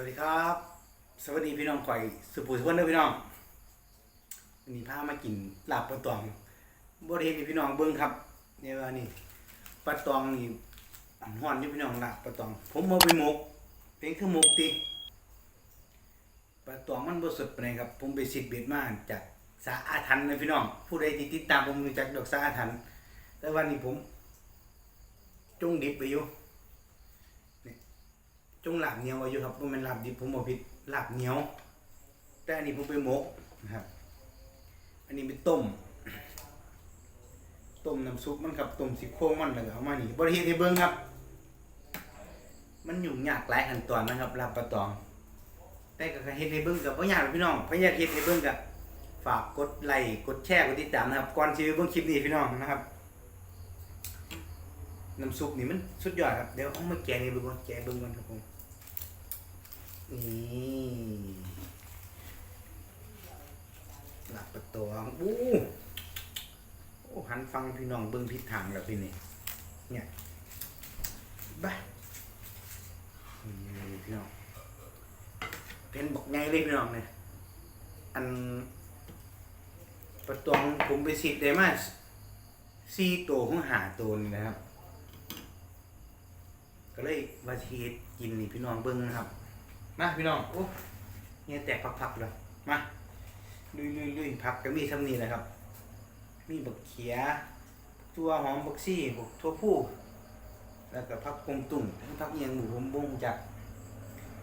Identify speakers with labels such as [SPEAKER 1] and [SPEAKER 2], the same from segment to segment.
[SPEAKER 1] วัสดีครับ สวัสดีพี่น้องข่อยสุภูสุพรรณเด้อพี่น้องวันนี้พามากินลาบปลาตองบ่ได้เห็นให้พี่น้องเบิ่งครับเนี่ยว่านี่ปลาตองนี่ฮ้อนอยู่พี่น้องลาบปลาตอง ผมเอาไปหมกเป็นคือหมกติปลาตองมันบ่สดปานใดครับ ผมไปสิดเบ็ดมาจากสาอาทันนะพี่น้อง ผู้ใดที่ติดตามผมรู้จักดอกสาอาทันแต่วันนี้ผมจงดิบไปอยู่ จงหลาบเหนียวไว้อยู่ครับบ่แมันหลาบดิบผมบอกผิดหลาบเหนียว แต่อันนี้ผมไปหมกนะครับ อันนี้เป็นต้ม ต้มน้ำซุปมันครับต้มซีโครงมันแล้วก็เอามานี่บริเฮ็ดให้เบิ่งครับ มันยุ่งยากหลายขั้นตอนนะครับลาบปลาตอง แต่ก็เฮ็ดให้เบิ่งกับบ่ยากหรอกพี่น้องพยายามเฮ็ดให้เบิ่งกับฝากกดไลค์กดแชร์กดติดตามนะครับก่อนสิไปเบิ่งคลิปนี้พี่น้องนะครับน้ำซุปนี่มันสุดยอดครับ เดี๋ยวเอามาแกะนี่เบิ่งก่อนแกะเบิ่งก่อนครับผม นี่หลับประตองอู้โอ้หันฟังพี่น้องเบิ่งทิศทางแล้วพี่นี่เนี่ยบ้านี่พี่น้องเป็นบอกไงเลยพี่น้องเนี่ยอันประตองผมไปสิทธิ์ได้มาสี่ตัวของหาตัวนี่นะครับ ก็เลยมาเฮ็ดกินนี่พี่น้องเบิ่งนะครับ มาพี่น้องโอ้เนี่ยแตกพักๆเลยมาลุยลุยลุยผักก็มีทำนี่แหละครับ มีบักเขีย ตัวหอมบักซี่บักทั่วผู้แล้วก็ผักกงตุ่มผักเอียงหมูผมบงจัก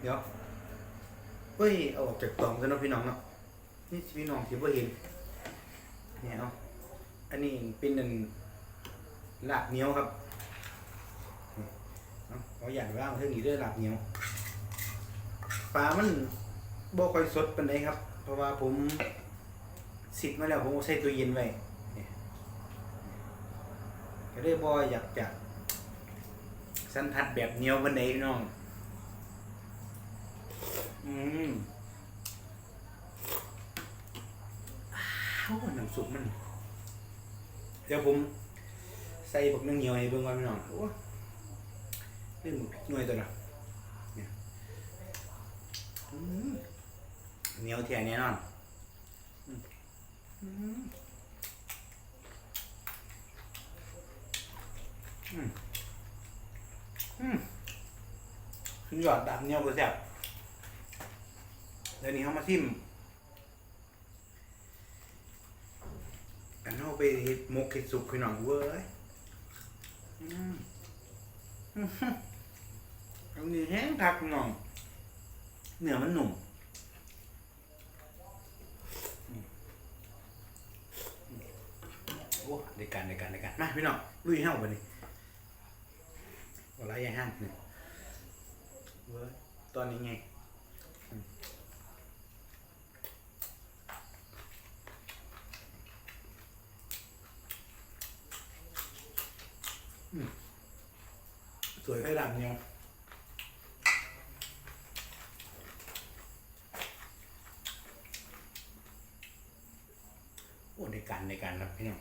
[SPEAKER 1] เดี๋ยวเฮ้ยเอาออกจากตองกันเนาะพี่น้องเนาะนี่พี่น้องสิบ่เห็นเนี่ยเอาอันนี้เป็นอันลาบเหนียวครับเอาเอาอย่างว่างเท่านี้เด้อลาบเหนียว ปลามันบ่ค่อยสดปานใดครับ เพราะว่าผมสิทธิ์มาแล้วผมเอาใส่ตู้เย็นไว้เนี่ยก็เลยบ่อยากจะสันทัดแบบเหนียวปานใดพี่น้อง อืมอ้าวน้ำซุปมัน เดี๋ยวผมใส่บักนึ่งเหนียวให้เบิ่งก่อนพี่น้องโอ้นี่หมูพริกหน่วยตัวน่ะ เหนียวแท้แน่นอนอืมอืมอืมอืมขึ้นยอดดับเหนียวก็แซ่บเดี๋ยวนี้เขามาซิมอันเขาไปเฮ็ดหมกเฮ็ดสุกพี่น้องเว้ยอืมอืมอันนี้แห้งคักพี่น้อง เนื้อมันหนุ่มโอ้ในการในการในการมาพี่น้องลุยเฮ้าบันนี้อะไรยังห้างเนี่ยเว้ยตอนนี้ไงอืมอืมสวยไข่ดำเนี่ย โอ้ในการในการรับพี่น้อง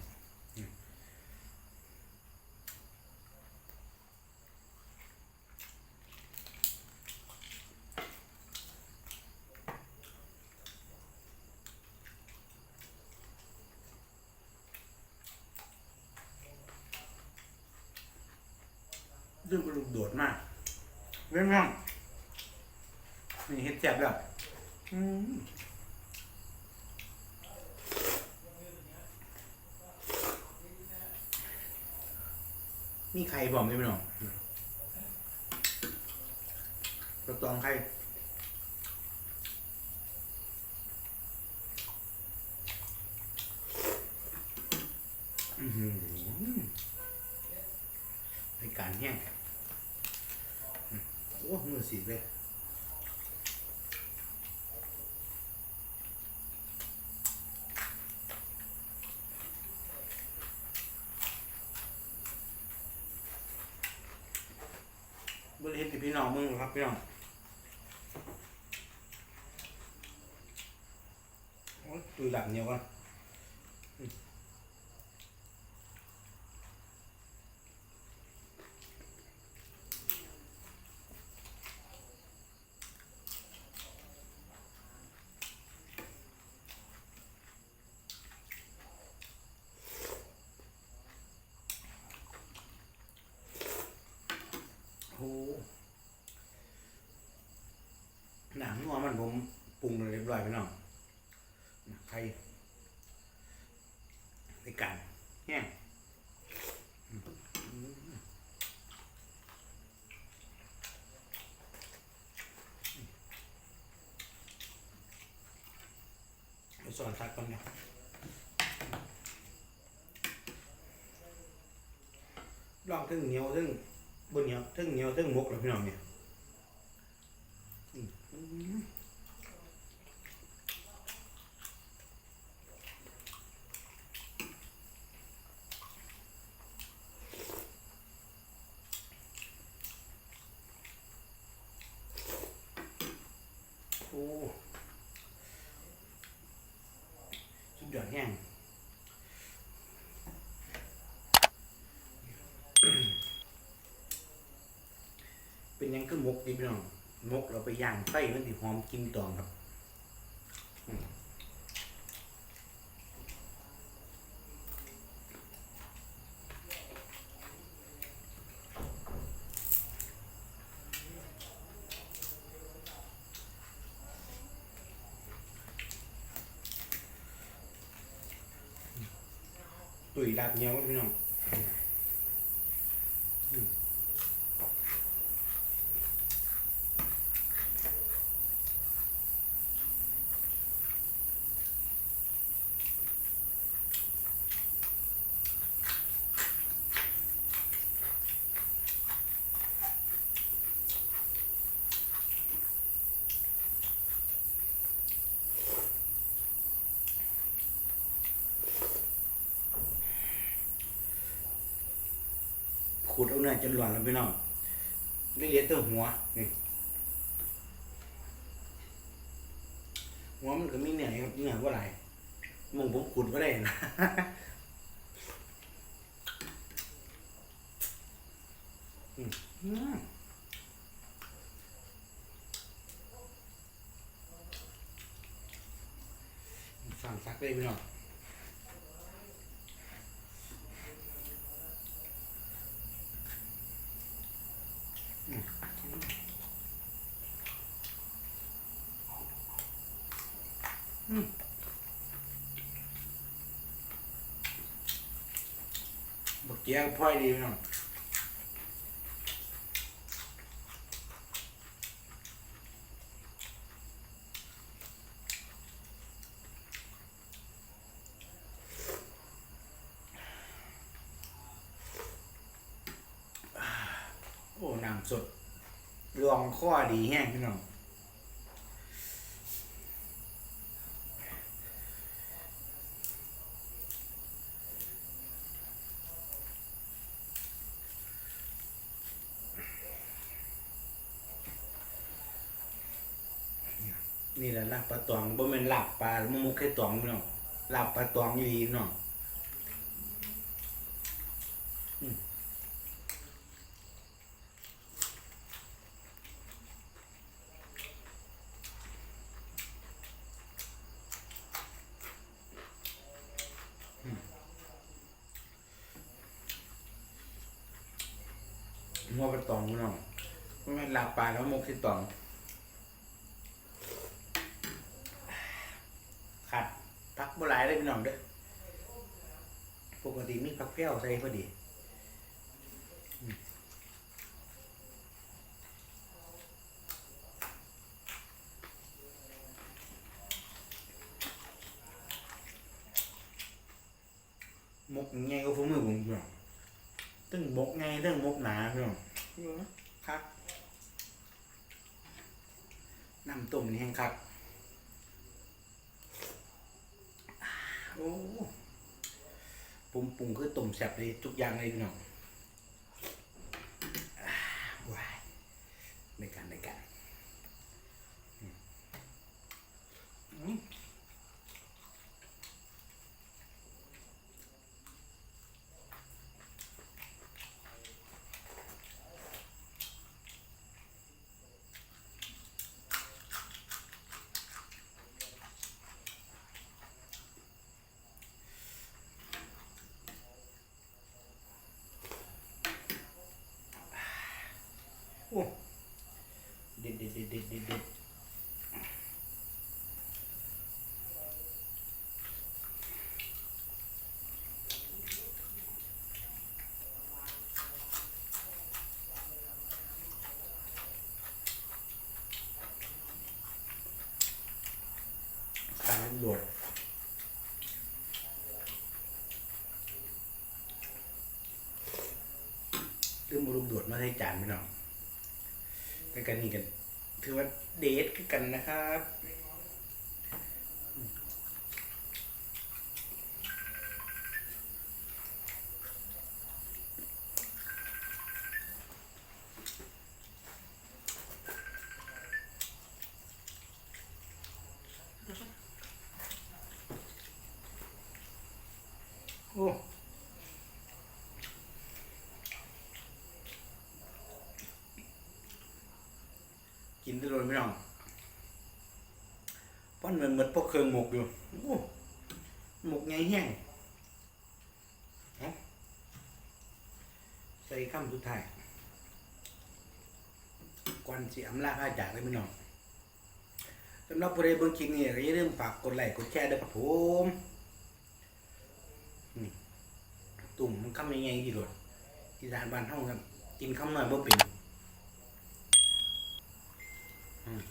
[SPEAKER 1] เรื่องกระดูกโดดมากเรื่องง่องนี่เฮ็ดแจ็บแล้ว อืม มีไข่บอมใช่ไหมน้องกระตองไข่อื้อหือในการแห้งอืมโอ้มือสีเลยบริเห็นที่พี่น้องมึงครับ พี่น้องโอ้ยดูหลังเหนียวก่อนอืม ห นัวมันผมปรุงเรียบร้อยไปน้องไข่ในการแห้งไปสอนซักก่อนเนี่ยลองถึงเหนียวถึงบนเหนียวถึงเหนียวถึงมกแล้วพี่น้องเนี่ย โอ้สุดยอดแห้ง เป็นห ยังคือมกดีพี่น้องมกเราไปย่างไฟมันสิหอมกินตองครับตุ๋ยดาบเหนียวพี่น้อง ขูดเอาเนื้อจนหลอนแล้วพี่น้องเรียกตัวหัวนี่หัวมันก็มีเนื้อครับเนื้อว่าไรมึงผมขูดก็ได้นะสั่งซักเลยพี่น้อง บัก เกียงพ่อยดีพี่น้องโอ้น้ำสดรองข้อดีแห้งพี่น้อง นี่แหละลาบปลาตองบ่แม่นลาบปลามุมุกแค่ตองพี่น้องลาบปลาตองอยู่ดีพี่น้องอืมอืมหัวปลาตองพี่น้องบ่แม่นลาบปลาแล้วมุกแค่ตอง ขาดพักโบหลายเลยพี่น้องเด้อปกติ มีพักเปรี้ยวใส่พอดีอืมมกไงก็ฟุ้มือผมพี่น้องตึ้งมกไงตึ้งมกหนาพี่น้องครับน้ำต้มนี่แห้งครับโอ้ ปรุงปรุงคือต้มแซ่บเลยทุกอย่างเลยพี่น้อง การโดดลืมบรุมโดดมาให้จานพี่น้องแต่กันนี่กัน ถือว่าเดทกันนะครับ โอ้ พี่น้องป้อนเหมือนเหมือนพวกเครื่องหมกอยู่หมกไงแห้งใส่ข้ามสุดท้ายก่อนสิอำลาพาจากเลยพี่น้องสำหรับผู้ใดเบิ่งคลิปนี้ก็อย่าลืมฝากกดไลค์กดแชร์ด้วยครับผมตุ่มมันคำยังไงดีโดดที่ร้านบ้านเท่าครับกินคำหน่อยบ่เป็น อืม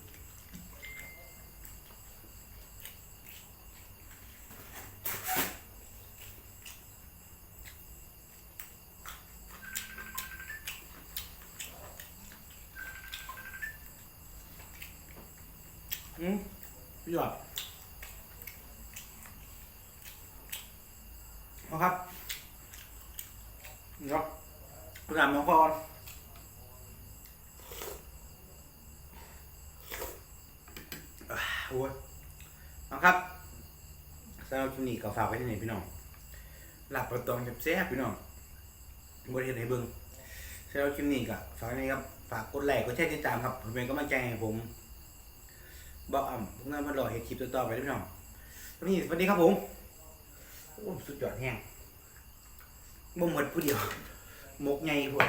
[SPEAKER 1] พี่หยอดเอาครับ เนาะคุณอ่านน้องพรอ่าโอ้ยเอาครับ สำหรับคลิปนี้ก็ฝากไว้ที่ไหนพี่น้องหลับประตองจับแซ่บพี่น้องบริเวณไหนเบิ้งสำหรับคลิปนี้ก็ฝากไว้นี่ครับฝากกดไลค์กดแชร์ติดตามครับผมเป็นกำลังใจให้ผมบอกอ่ำทุกงานมาหล่อเห็นคลิปต่อๆไปพี่น้องวันนี้สวัสดีครับผมโอ้สุดยอดแห้งบ่หมดผู้เดียวหมกไงพวก